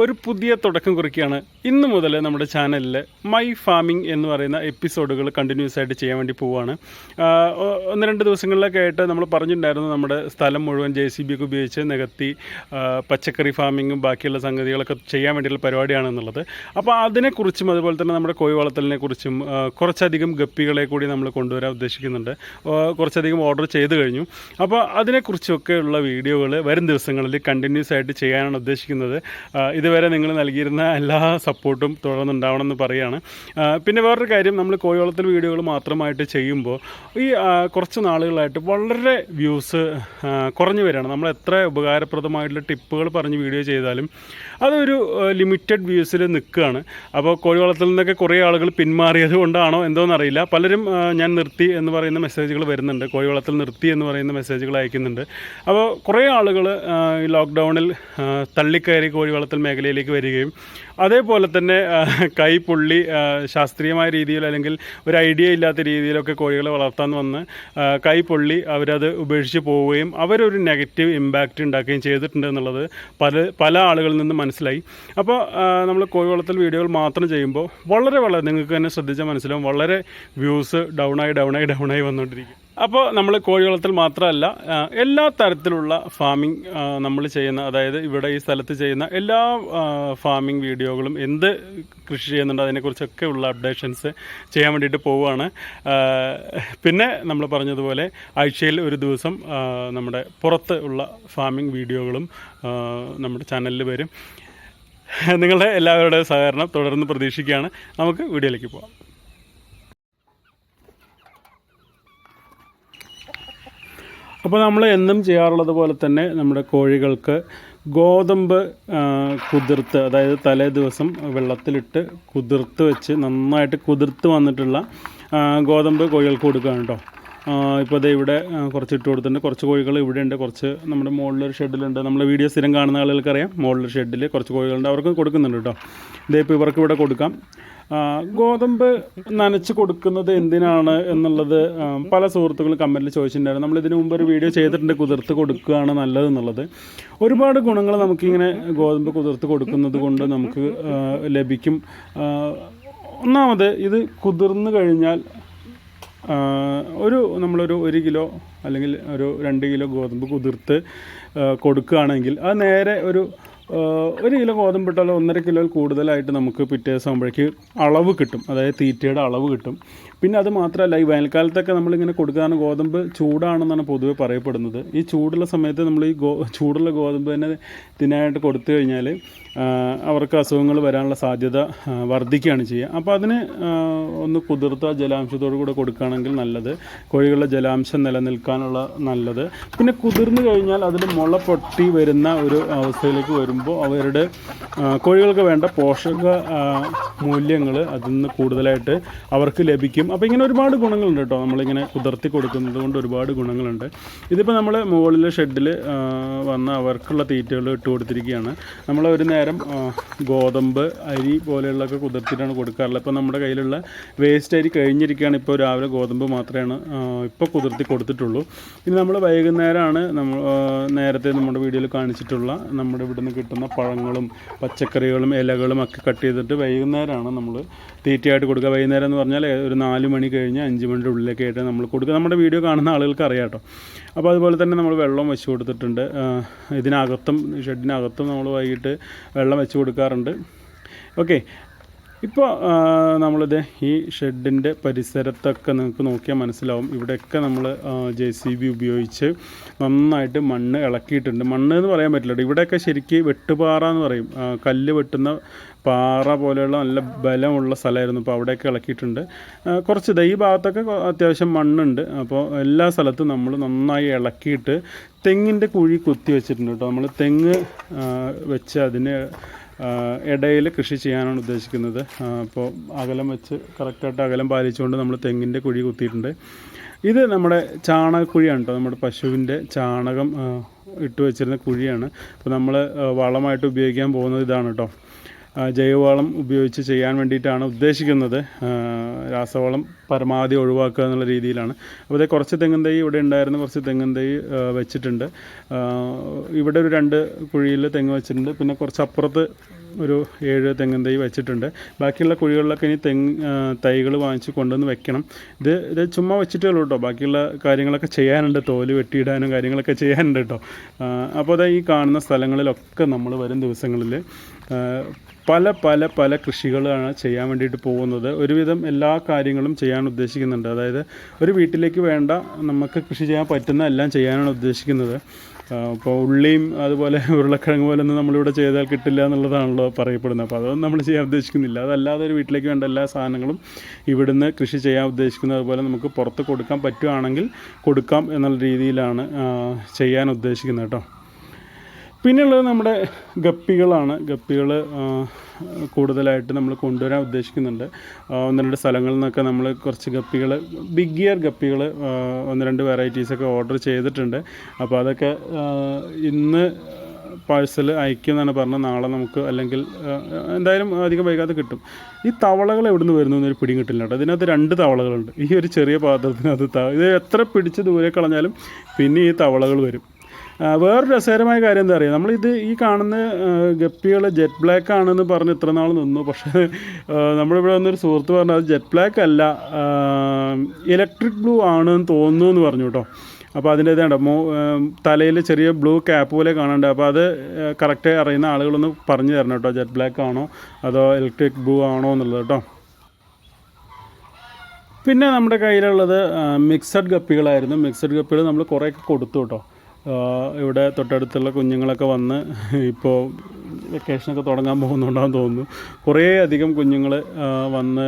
ഒരു പുതിയ തുടക്കം കുറിക്കുകയാണ്. ഇന്ന് മുതൽ നമ്മുടെ ചാനലിൽ മൈ ഫാമിംഗ് എന്ന് പറയുന്ന എപ്പിസോഡുകൾ കണ്ടിന്യൂസ് ആയിട്ട് ചെയ്യാൻ വേണ്ടി പോവുകയാണ്. ഒന്ന് രണ്ട് ദിവസങ്ങളിലൊക്കെ ആയിട്ട് നമ്മൾ പറഞ്ഞിട്ടുണ്ടായിരുന്നു നമ്മുടെ സ്ഥലം മുഴുവൻ ജെ സി ബി ഒക്കെ ഉപയോഗിച്ച് നികത്തി പച്ചക്കറി ഫാമിങ്ങും ബാക്കിയുള്ള സംഗതികളൊക്കെ ചെയ്യാൻ വേണ്ടിയുള്ള പരിപാടിയാണെന്നുള്ളത്. അപ്പോൾ അതിനെക്കുറിച്ചും അതുപോലെ തന്നെ നമ്മുടെ കോഴി വളർത്തലിനെ കുറിച്ചും കുറച്ചധികം ഗപ്പികളെ കൂടി നമ്മൾ കൊണ്ടുവരാൻ ഉദ്ദേശിക്കുന്നുണ്ട്. കുറച്ചധികം ഓർഡർ ചെയ്ത് കഴിഞ്ഞു. അപ്പോൾ അതിനെക്കുറിച്ചൊക്കെയുള്ള വീഡിയോകൾ വരും ദിവസങ്ങളിൽ കണ്ടിന്യൂസ് ആയിട്ട് ചെയ്യാനാണ് ഉദ്ദേശിക്കുന്നത്. ഇതുവരെ നിങ്ങൾ നൽകിയിരുന്ന എല്ലാ സപ്പോർട്ടും തുടർന്നുണ്ടാവണം എന്ന് പറയുകയാണ് പിന്നെ വേറൊരു കാര്യം നമ്മൾ കോഴിവളത്തിൽ വീഡിയോകൾ മാത്രമായിട്ട് ചെയ്യുമ്പോൾ ഈ കുറച്ച് നാളുകളായിട്ട് വളരെ വ്യൂസ് കുറഞ്ഞു വരികയാണ്. നമ്മൾ എത്ര ഉപകാരപ്രദമായിട്ടുള്ള ടിപ്പുകൾ പറഞ്ഞ് വീഡിയോ ചെയ്താലും അതൊരു ലിമിറ്റഡ് വ്യൂസിൽ നിൽക്കുകയാണ്. അപ്പോൾ കോഴിവളത്തിൽ നിന്നൊക്കെ കുറേ ആളുകൾ പിന്മാറിയത് കൊണ്ടാണോ എന്തോന്നറിയില്ല. പലരും ഞാൻ നിർത്തി എന്ന് പറയുന്ന മെസ്സേജുകൾ വരുന്നുണ്ട്. കോഴിവളത്തിൽ നിർത്തി എന്ന് പറയുന്ന മെസ്സേജുകൾ അയക്കുന്നുണ്ട്. അപ്പോൾ കുറേ ആളുകൾ ലോക്ക്ഡൗണിൽ തള്ളിക്കയറി കോഴി വളർത്തൽ മേഖലയിലേക്ക് വരികയും അതേപോലെ തന്നെ ആ, കൈ പൊള്ളി ആ, ശാസ്ത്രീയമായ രീതിയിൽ അല്ലെങ്കിൽ ഒരു ഐഡിയ ഇല്ലാത്ത രീതിയിലൊക്കെ കോഴികളെ വളർത്താൻ വന്ന് കൈപ്പുള്ളി കൈ പൊള്ളി അവരത് ഉപേക്ഷിച്ച് പോവുകയും അവരൊരു നെഗറ്റീവ് ഇമ്പാക്റ്റ് ഉണ്ടാക്കുകയും ചെയ്തിട്ടുണ്ട് എന്നുള്ളത് പല പല ആളുകളിൽ നിന്ന് മനസ്സിലായി. അപ്പോൾ നമ്മൾ കോഴി വളർത്തൽ വീഡിയോകൾ മാത്രം ചെയ്യുമ്പോൾ വളരെ വളരെ നിങ്ങൾക്ക് തന്നെ ശ്രദ്ധിച്ചാൽ മനസ്സിലാവും. വളരെ വ്യൂസ് ആയി ഡൗൺ ആയി വന്നുകൊണ്ടിരിക്കും. അപ്പോൾ നമ്മൾ കോഴി വളർത്തൽ മാത്രമല്ല എല്ലാ തരത്തിലുള്ള ഫാമിംഗ് നമ്മൾ ചെയ്യുന്ന അതായത് ഇവിടെ ഈ സ്ഥലത്ത് ചെയ്യുന്ന എല്ലാ ഫാമിംഗ് വീഡിയോകളും എന്ത് കൃഷി ചെയ്യുന്നുണ്ട് അതിനെക്കുറിച്ചൊക്കെ ഉള്ള അപ്ഡേഷൻസ് ചെയ്യാൻ വേണ്ടിയിട്ട് പോവുകയാണ്. പിന്നെ നമ്മൾ പറഞ്ഞതുപോലെ ആഴ്ചയിൽ ഒരു ദിവസം നമ്മുടെ പുറത്ത് ഉള്ള ഫാമിംഗ് വീഡിയോകളും നമ്മുടെ ചാനലിൽ വരും. നിങ്ങളുടെ എല്ലാവരുടെയും സഹകരണം തുടർന്ന് പ്രതീക്ഷിക്കുകയാണ്. നമുക്ക് വീഡിയോയിലേക്ക് പോകാം അപ്പോൾ നമ്മൾ എന്നും ചെയ്യാറുള്ളത് പോലെ തന്നെ നമ്മുടെ കോഴികൾക്ക് ഗോതമ്പ് കുതിർത്ത് അതായത് തലേ ദിവസം വെള്ളത്തിലിട്ട് കുതിർത്ത് വെച്ച് നന്നായിട്ട് കുതിർത്ത് വന്നിട്ടുള്ള ഗോതമ്പ് കോഴികൾക്ക് കൊടുക്കുകയാണ് കേട്ടോ. ഇപ്പോൾ അത് ഇവിടെ കുറച്ച് ഇട്ട് കൊടുത്തിട്ടുണ്ട്. കുറച്ച് കോഴികൾ ഇവിടെ ഉണ്ട് കുറച്ച് നമ്മുടെ മുകളിലൊരു ഷെഡിലുണ്ട്. നമ്മുടെ വീഡിയോ സ്ഥിരം കാണുന്ന ആളുകൾക്കറിയാം. മുകളിലൊരു ഷെഡിൽ കുറച്ച് കോഴികളുണ്ട്. അവർക്ക് കൊടുക്കുന്നുണ്ട് കേട്ടോ. ഇതേ ഇപ്പോൾ ഇവർക്ക് ഇവിടെ കൊടുക്കാം. ഗോതമ്പ് നനച്ച് കൊടുക്കുന്നത് എന്തിനാണ് എന്നുള്ളത് പല സുഹൃത്തുക്കളും കമന്റിൽ ചോദിച്ചിട്ടുണ്ടായിരുന്നു. നമ്മൾ ഇതിനു മുമ്പ് ഒരു വീഡിയോ ചെയ്തിട്ടുണ്ട് കുതിർത്ത് കൊടുക്കുകയാണ് നല്ലത് എന്നുള്ളത്. ഒരുപാട് ഗുണങ്ങൾ നമുക്കിങ്ങനെ ഗോതമ്പ് കുതിർത്ത് കൊടുക്കുന്നത് കൊണ്ട് നമുക്ക് ലഭിക്കും. ഒന്നാമത് ഇത് കുതിർന്നു കഴിഞ്ഞാൽ ഒരു നമ്മളൊരു ഒരു കിലോ അല്ലെങ്കിൽ ഒരു രണ്ട് കിലോ ഗോതമ്പ് കുതിർത്ത് കൊടുക്കുകയാണെങ്കിൽ അത് നേരെ ഒരു ഒരു കിലോ ഗോതമ്പ് ഇട്ടാൽ ഒന്നര കിലോയിൽ കൂടുതലായിട്ട് നമുക്ക് പിറ്റേ ദിവസം ആകുമ്പോഴേക്ക് അളവ് കിട്ടും. അതായത് തീറ്റയുടെ അളവ് കിട്ടും. പിന്നെ അത് മാത്രമല്ല ഈ വേനൽക്കാലത്തൊക്കെ നമ്മളിങ്ങനെ കൊടുക്കുകയാണ് ഗോതമ്പ് ചൂടാണെന്നാണ് പൊതുവെ പറയപ്പെടുന്നത്. ഈ ചൂടുള്ള സമയത്ത് നമ്മൾ ഈ ഗോ ചൂടുള്ള ഗോതമ്പ് തന്നെ ഇതിനായിട്ട് കൊടുത്തു കഴിഞ്ഞാൽ അവർക്ക് അസുഖങ്ങൾ വരാനുള്ള സാധ്യത വർദ്ധിക്കുകയാണ് ചെയ്യുക. അപ്പോൾ അതിന് ഒന്ന് കുതിർത്ത ജലാംശത്തോടു കൂടെ കൊടുക്കുകയാണെങ്കിൽ നല്ലത്. കോഴികളുടെ ജലാംശം നിലനിൽക്കാനുള്ള നല്ലത്. പിന്നെ കുതിർന്നു കഴിഞ്ഞാൽ അതിൽ മുള പൊട്ടി വരുന്ന ഒരു അവസ്ഥയിലേക്ക് വരുമ്പോൾ അവരുടെ ആ, കോഴികൾക്ക് വേണ്ട പോഷക മൂല്യങ്ങൾ അതിൽ നിന്ന് കൂടുതലായിട്ട് അവർക്ക് ലഭിക്കും. അപ്പോൾ ഇങ്ങനെ ഒരുപാട് ഗുണങ്ങളുണ്ട് കേട്ടോ. നമ്മളിങ്ങനെ കുതിർത്തി കൊടുക്കുന്നത് കൊണ്ട് ഒരുപാട് ഗുണങ്ങളുണ്ട്. ഇതിപ്പോൾ നമ്മൾ മുകളിലെ ഷെഡിൽ വന്ന അവർക്കുള്ള തീറ്റകൾ ഇട്ട് കൊടുത്തിരിക്കുകയാണ്. നമ്മൾ ഒരു നേരം ഗോതമ്പ് അരി പോലെയുള്ളതൊക്കെ കുതിർത്തിട്ടാണ് കൊടുക്കാറുള്ളത്. ഇപ്പോൾ നമ്മുടെ കയ്യിലുള്ള വേസ്റ്റ് അരി കഴിഞ്ഞിരിക്കുകയാണ്. ഇപ്പോൾ രാവിലെ ഗോതമ്പ് മാത്രമാണ് ഇപ്പോൾ കുതിർത്തി കൊടുത്തിട്ടുള്ളൂ. ഇനി നമ്മൾ വൈകുന്നേരമാണ് നമ്മൾ നേരത്തെ നമ്മുടെ വീഡിയോയിൽ കാണിച്ചിട്ടുള്ള നമ്മുടെ ഇവിടുന്ന് കിട്ടുന്ന പഴങ്ങളും പച്ചക്കറികളും ഇലകളും ഒക്കെ കട്ട് ചെയ്തിട്ട് വൈകുന്നേരമാണ് നമ്മൾ തീറ്റയായിട്ട് കൊടുക്കുക. വൈകുന്നേരം എന്ന് പറഞ്ഞാൽ ഒരു നാല് മണി കഴിഞ്ഞ് അഞ്ച് മണിയുടെ ഉള്ളിലൊക്കെ ആയിട്ട് നമ്മൾ കൊടുക്കുക. നമ്മുടെ വീഡിയോ കാണുന്ന ആളുകൾക്ക് അറിയാം കേട്ടോ. അപ്പോൾ അതുപോലെ തന്നെ നമ്മൾ വെള്ളം വെച്ച് കൊടുത്തിട്ടുണ്ട്. ഇതിനകത്തും ഷെഡിനകത്തും നമ്മൾ വൈകിട്ട് വെള്ളം വെച്ച് കൊടുക്കാറുണ്ട്. ഓക്കെ. ഇപ്പോൾ നമ്മളിത് ഈ ഷെഡിന്റെ പരിസരത്തൊക്കെ നിങ്ങൾക്ക് നോക്കിയാൽ മനസ്സിലാവും. ഇവിടെയൊക്കെ നമ്മൾ ജെ സി ബി ഉപയോഗിച്ച് നന്നായിട്ട് മണ്ണ് ഇളക്കിയിട്ടുണ്ട്. മണ്ണ് എന്ന് പറയാൻ പറ്റില്ല ഇവിടെയൊക്കെ ശരിക്കും വെട്ടുപാറ എന്ന് പറയും. കല്ല് വെട്ടുന്ന പാറ പോലെയുള്ള നല്ല ബലമുള്ള സ്ഥലമായിരുന്നു. അപ്പോൾ അവിടെയൊക്കെ ഇളക്കിയിട്ടുണ്ട്. കുറച്ച് ഈ ഭാഗത്തൊക്കെ അത്യാവശ്യം മണ്ണുണ്ട്. അപ്പോൾ എല്ലാ സ്ഥലത്തും നമ്മൾ നന്നായി ഇളക്കിയിട്ട് തെങ്ങിന്റെ കുഴി കുത്തി വെച്ചിട്ടുണ്ട് കേട്ടോ. നമ്മൾ തെങ്ങ് വെച്ച് അതിന് ഇടയിൽ കൃഷി ചെയ്യാനാണ് ഉദ്ദേശിക്കുന്നത്. അപ്പോൾ അകലം വെച്ച് കറക്റ്റായിട്ട് അകലം പാലിച്ചുകൊണ്ട് നമ്മൾ തെങ്ങിന്റെ കുഴി കുത്തിയിട്ടുണ്ട്. ഇത് നമ്മുടെ ചാണകക്കുഴിയാണ് കേട്ടോ. നമ്മുടെ പശുവിന്റെ ചാണകം ഇട്ട് വെച്ചിരുന്ന കുഴിയാണ്. അപ്പോൾ നമ്മൾ വളമായിട്ട് ഉപയോഗിക്കാൻ പോകുന്നത് ഇതാണ് കേട്ടോ. ജൈവവളം ഉപയോഗിച്ച് ചെയ്യാൻ വേണ്ടിയിട്ടാണ് ഉദ്ദേശിക്കുന്നത്. രാസവളം പരമാവധി ഒഴിവാക്കുക എന്നുള്ള രീതിയിലാണ്. അപ്പോൾ കുറച്ച് തെങ്ങൻ തൈ ഇവിടെ ഉണ്ടായിരുന്ന കുറച്ച് തെങ്ങൻ തൈ വെച്ചിട്ടുണ്ട്. ഇവിടെ ഒരു രണ്ട് കുഴിയിൽ തെങ്ങ് വെച്ചിട്ടുണ്ട്. പിന്നെ കുറച്ച് അപ്പുറത്ത് ഒരു ഏഴ് തെങ്ങൻ തൈ വെച്ചിട്ടുണ്ട്. ബാക്കിയുള്ള കുഴികളിലൊക്കെ ഇനി തെങ്ങ് തൈകൾ വാങ്ങിച്ച് കൊണ്ടുവന്ന് വെക്കണം. ഇത് ഇത് ചുമ്മാ വെച്ചിട്ടേ ഉള്ളൂ കേട്ടോ. ബാക്കിയുള്ള കാര്യങ്ങളൊക്കെ ചെയ്യാനുണ്ട്. തോൽ വെട്ടിയിടാനും കാര്യങ്ങളൊക്കെ ചെയ്യാനുണ്ട് കേട്ടോ. അപ്പോൾ അതാ ഈ കാണുന്ന സ്ഥലങ്ങളിലൊക്കെ നമ്മൾ വരും ദിവസങ്ങളിൽ. പല പല പല കൃഷികളാണ് ചെയ്യാൻ വേണ്ടിയിട്ട് പോകുന്നത്. ഒരുവിധം എല്ലാ കാര്യങ്ങളും ചെയ്യാൻ ഉദ്ദേശിക്കുന്നുണ്ട്. അതായത് ഒരു വീട്ടിലേക്ക് വേണ്ട നമുക്ക് കൃഷി ചെയ്യാൻ പറ്റുന്ന എല്ലാം ചെയ്യാനാണ് ഉദ്ദേശിക്കുന്നത്. അപ്പോൾ ഉള്ളിയും അതുപോലെ ഉരുളക്കിഴങ്ങ് പോലെ ഒന്നും നമ്മളിവിടെ ചെയ്താൽ കിട്ടില്ല എന്നുള്ളതാണല്ലോ പറയപ്പെടുന്നത്. അപ്പോൾ അതൊന്നും നമ്മൾ ചെയ്യാൻ ഉദ്ദേശിക്കുന്നില്ല. അതല്ലാതെ ഒരു വീട്ടിലേക്ക് വേണ്ട എല്ലാ സാധനങ്ങളും ഇവിടുന്ന് കൃഷി ചെയ്യാൻ ഉദ്ദേശിക്കുന്നത് അതുപോലെ നമുക്ക് പുറത്ത് കൊടുക്കാൻ പറ്റുകയാണെങ്കിൽ കൊടുക്കാം എന്നുള്ള രീതിയിലാണ് ചെയ്യാൻ ഉദ്ദേശിക്കുന്നത് കേട്ടോ. പിന്നെയുള്ളത് നമ്മുടെ ഗപ്പികളാണ്. ഗപ്പികൾ കൂടുതലായിട്ട് നമ്മൾ കൊണ്ടുവരാൻ ഉദ്ദേശിക്കുന്നുണ്ട്. ഒന്ന് രണ്ട് സ്ഥലങ്ങളിൽ നിന്നൊക്കെ നമ്മൾ കുറച്ച് ഗപ്പികൾ ബിഗ് ഇയർ ഗപ്പികൾ ഒന്ന് രണ്ട് വെറൈറ്റീസൊക്കെ ഓർഡർ ചെയ്തിട്ടുണ്ട്. അപ്പോൾ അതൊക്കെ ഇന്ന് പാഴ്സൽ അയക്കുമെന്നാണ് പറഞ്ഞത്. നാളെ നമുക്ക് അല്ലെങ്കിൽ എന്തായാലും അധികം വൈകാതെ കിട്ടും. ഈ തവളകൾ എവിടെ നിന്ന് വരുന്നു എന്നൊരു പിടിയും കിട്ടില്ല കേട്ടോ. ഇതിനകത്ത് രണ്ട് തവളകളുണ്ട്. ഈ ഒരു ചെറിയ പാത്രത്തിനകത്ത് ഇത് എത്ര പിടിച്ച് ദൂരെ കളഞ്ഞാലും പിന്നെ ഈ തവളകൾ വരും. വേറൊരു രസകരമായ കാര്യം എന്താ പറയുക നമ്മളിത് ഈ കാണുന്ന ഗപ്പികൾ ജെറ്റ് ബ്ലാക്ക് ആണെന്ന് പറഞ്ഞ് ഇത്ര നാൾ നിന്നു. പക്ഷേ നമ്മളിവിടെ വന്നൊരു സുഹൃത്ത് പറഞ്ഞു അത് ജെറ്റ് ബ്ലാക്ക് അല്ല ഇലക്ട്രിക് ബ്ലൂ ആണെന്ന് തോന്നുന്നു എന്ന് പറഞ്ഞു കേട്ടോ. അപ്പോൾ അതിന്റെ ഇതാണ് മോ തലയിൽ ചെറിയ ബ്ലൂ ക്യാപ്പ് പോലെ കാണുന്നുണ്ട് അപ്പോൾ അത് കറക്റ്റ് അറിയുന്ന ആളുകളൊന്ന് പറഞ്ഞു തരണം കേട്ടോ ജെറ്റ് ബ്ലാക്ക് ആണോ അതോ ഇലക്ട്രിക് ബ്ലൂ ആണോ എന്നുള്ളത് കേട്ടോ. പിന്നെ നമ്മുടെ കയ്യിലുള്ളത് മിക്സഡ് ഗപ്പികളായിരുന്നു. മിക്സഡ് ഗപ്പികൾ നമ്മൾ കുറേയൊക്കെ കൊടുത്തു കേട്ടോ. ഇവിടെ തൊട്ടടുത്തുള്ള കുഞ്ഞുങ്ങളൊക്കെ വന്ന് ഇപ്പോൾ വെക്കേഷനൊക്കെ തുടങ്ങാൻ പോകുന്നുണ്ടാകും തോന്നുന്നു. കുറേ അധികം കുഞ്ഞുങ്ങൾ വന്ന്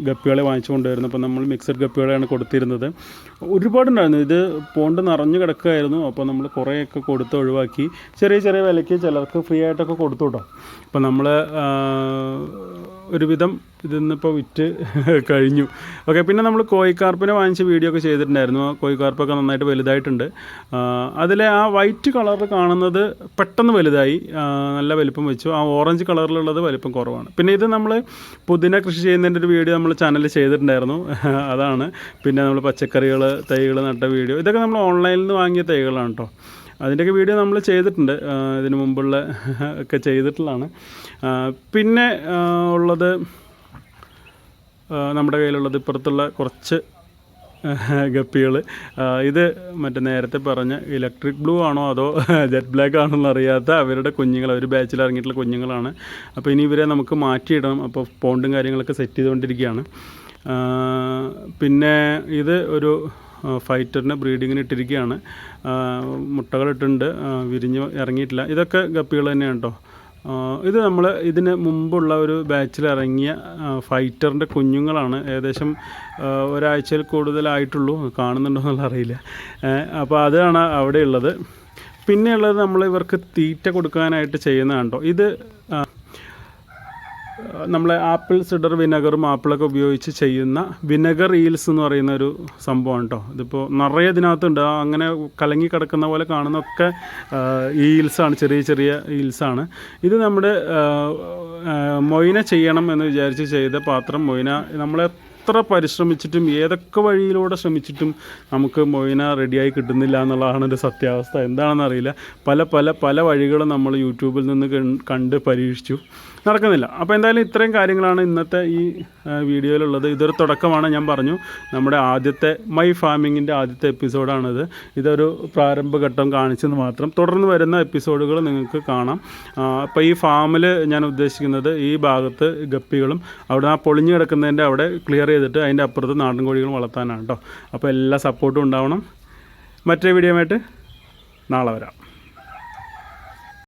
ഗപ്പികളെ വാങ്ങിച്ചു കൊണ്ടുവരുന്നു. അപ്പോൾ നമ്മൾ മിക്സഡ് ഗപ്പികളെയാണ് കൊടുത്തിരുന്നത്. ഒരുപാടുണ്ടായിരുന്നു. ഇത് പോണ്ട് നിറഞ്ഞു കിടക്കുകയായിരുന്നു. അപ്പോൾ നമ്മൾ കുറേയൊക്കെ കൊടുത്ത് ഒഴിവാക്കി. ചെറിയ ചെറിയ വിലയ്ക്ക് ചിലർക്ക് ഫ്രീ ആയിട്ടൊക്കെ കൊടുത്തു കേട്ടോ. അപ്പോൾ നമ്മൾ ഒരുവിധം ഇതിന്നിപ്പോൾ വിറ്റ് കഴിഞ്ഞു. ഓക്കെ പിന്നെ നമ്മൾ കോഴിക്കാർപ്പിനെ വാങ്ങിച്ച് വീഡിയോ ഒക്കെ ചെയ്തിട്ടുണ്ടായിരുന്നു. കോഴിക്കാർപ്പൊക്കെ നന്നായിട്ട് വലുതായിട്ടുണ്ട്. അതിലെ ആ വൈറ്റ് കളർ കാണുന്നത് പെട്ടെന്ന് വലുതായി. നല്ല വലിപ്പം വെച്ചു. ആ ഓറഞ്ച് കളറിലുള്ളത് വലിപ്പം കുറവാണ്. പിന്നെ ഇത് നമ്മൾ പുതിന കൃഷി ചെയ്യുന്നതിന്റെ ഒരു വീഡിയോ നമ്മൾ ചാനലിൽ ചെയ്തിട്ടുണ്ടായിരുന്നു. അതാണ്. പിന്നെ നമ്മൾ പച്ചക്കറികൾ തൈകൾ നട്ട വീഡിയോ ഇതൊക്കെ നമ്മൾ ഓൺലൈനിൽ നിന്ന് വാങ്ങിയ തൈകളാണ് കേട്ടോ അതിന്റെയൊക്കെ വീഡിയോ നമ്മൾ ചെയ്തിട്ടുണ്ട്. ഇതിനു മുമ്പുള്ള ഒക്കെ ചെയ്തിട്ടുള്ളതാണ്. പിന്നെ ഉള്ളത് നമ്മുടെ കയ്യിലുള്ളത് ഇപ്പുറത്തുള്ള കുറച്ച് ഗപ്പികൾ ഇത് മറ്റേ നേരത്തെ പറഞ്ഞ ഇലക്ട്രിക് ബ്ലൂ ആണോ അതോ ജെറ്റ് ബ്ലാക്ക് ആണോ എന്നറിയാത്ത അവരുടെ കുഞ്ഞുങ്ങൾ അവർ ബാച്ചിൽ ഇറങ്ങിയിട്ടുള്ള കുഞ്ഞുങ്ങളാണ്. അപ്പോൾ ഇനി ഇവരെ നമുക്ക് മാറ്റിയിടണം. അപ്പോൾ പോണ്ടും കാര്യങ്ങളൊക്കെ സെറ്റ് ചെയ്തുകൊണ്ടിരിക്കുകയാണ്. പിന്നെ ഇത് ഒരു ഫൈറ്ററിനെ ബ്രീഡിങ്ങിന് ഇട്ടിരിക്കുകയാണ്. മുട്ടകളിട്ടുണ്ട്. വിരിഞ്ഞ് ഇറങ്ങിയിട്ടില്ല. ഇതൊക്കെ ഗപ്പികൾ തന്നെയാണ് കേട്ടോ. ഇത് നമ്മൾ ഇതിന് മുമ്പുള്ള ഒരു ബാച്ചിൽ ഇറങ്ങിയ ഫൈറ്ററിന്റെ കുഞ്ഞുങ്ങളാണ്. ഏകദേശം ഒരാഴ്ചയിൽ കൂടുതലായിട്ടുള്ളൂ. കാണുന്നുണ്ടോ എന്നുള്ള അറിയില്ല. അപ്പോൾ അതാണ് അവിടെയുള്ളത്. പിന്നെയുള്ളത് നമ്മൾ ഇവർക്ക് തീറ്റ കൊടുക്കാനായിട്ട് ചെയ്യുന്നതാണ് കേട്ടോ. ഇത് നമ്മളെ ആപ്പിൾ സിഡർ വിനെഗറും ആപ്പിളൊക്കെ ഉപയോഗിച്ച് ചെയ്യുന്ന വിനെഗർ ഈൽസ് എന്ന് പറയുന്ന ഒരു സംഭവം കേട്ടോ ഇതിപ്പോൾ നിറയെ ഇതിനകത്തുണ്ട്. അങ്ങനെ കലങ്ങി കിടക്കുന്ന പോലെ കാണുന്നൊക്കെ ഈൽസാണ് ചെറിയ ചെറിയ ഈൽസാണ് ഇത് നമ്മുടെ മൊയ്ന ചെയ്യണം എന്ന് വിചാരിച്ച് ചെയ്ത പാത്രം മൊയ്ന. നമ്മളെ എത്ര പരിശ്രമിച്ചിട്ടും ഏതൊക്കെ വഴിയിലൂടെ ശ്രമിച്ചിട്ടും നമുക്ക് മൊയ്ന റെഡിയായി കിട്ടുന്നില്ല എന്നുള്ളതാണ് ഒരു സത്യാവസ്ഥ. എന്താണെന്നറിയില്ല പല പല പല വഴികളും നമ്മൾ യൂട്യൂബിൽ നിന്ന് കണ്ട് പരീക്ഷിച്ചു. നടക്കുന്നില്ല. അപ്പോൾ എന്തായാലും ഇത്രയും കാര്യങ്ങളാണ് ഇന്നത്തെ ഈ വീഡിയോയിലുള്ളത്. ഇതൊരു തുടക്കമാണ് ഞാൻ പറഞ്ഞു. നമ്മുടെ ആദ്യത്തെ മൈ ഫാമിങ്ങിന്റെ ആദ്യത്തെ എപ്പിസോഡാണിത്. ഇതൊരു പ്രാരംഭഘട്ടം കാണിച്ചെന്ന് മാത്രം. തുടർന്ന് വരുന്ന എപ്പിസോഡുകൾ നിങ്ങൾക്ക് കാണാം. അപ്പോൾ ഈ ഫാമിൽ ഞാൻ ഉദ്ദേശിക്കുന്നത് ഈ ഭാഗത്ത് ഗപ്പികളും അവിടെ ആ പൊളിഞ്ഞു കിടക്കുന്നതിന്റെ അവിടെ ക്ലിയർ ചെയ്തിട്ട് അതിന്റെ അപ്പുറത്ത് നാടൻ കോഴികൾ വളർത്താനാണ് കേട്ടോ അപ്പോൾ എല്ലാ സപ്പോർട്ടും ഉണ്ടാവണം. മറ്റേ വീഡിയോ ആയിട്ട് നാളെ വരാം.